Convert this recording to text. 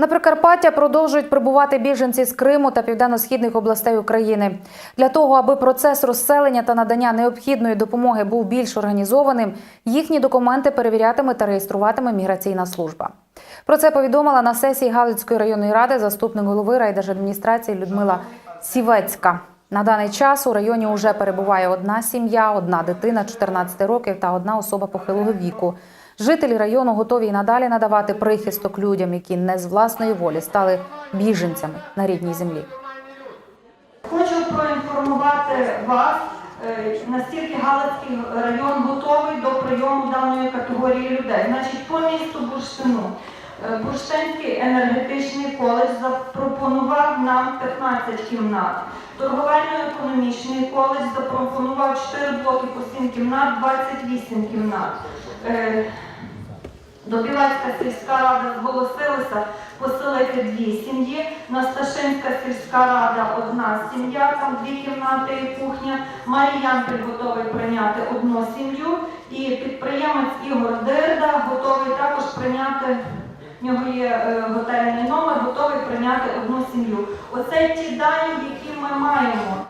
На Прикарпаття продовжують прибувати біженці з Криму та південно-східних областей України. Для того, аби процес розселення та надання необхідної допомоги був більш організованим, їхні документи перевірятиме та реєструватиме міграційна служба. Про це повідомила на сесії Галицької районної ради заступник голови райдержадміністрації Людмила Сівецька. На даний час у районі вже перебуває одна сім'я, одна дитина 14 років та одна особа похилого віку. Жителі району готові й надалі надавати прихисток людям, які не з власної волі стали біженцями на рідній землі. Хочу проінформувати вас, е, наскільки Галицький район готовий до прийому даної категорії людей. Значить, по місту Бурштину е, Бурштинський енергетичний коледж запропонував нам 15 кімнат. Торговельно-економічний коледж запропонував 4 блоки по 7 кімнат, 28 кімнат. Е, Добівацька сільська рада зголосилася поселити дві сім'ї. Насташинська сільська рада одна сім'я, там дві кімнати і кухня. Маріянпіль готовий прийняти одну сім'ю. І підприємець Ігор Дирда готовий також прийняти. В нього є е, готельний номер, готовий прийняти одну сім'ю. Оце ті дані, які ми маємо.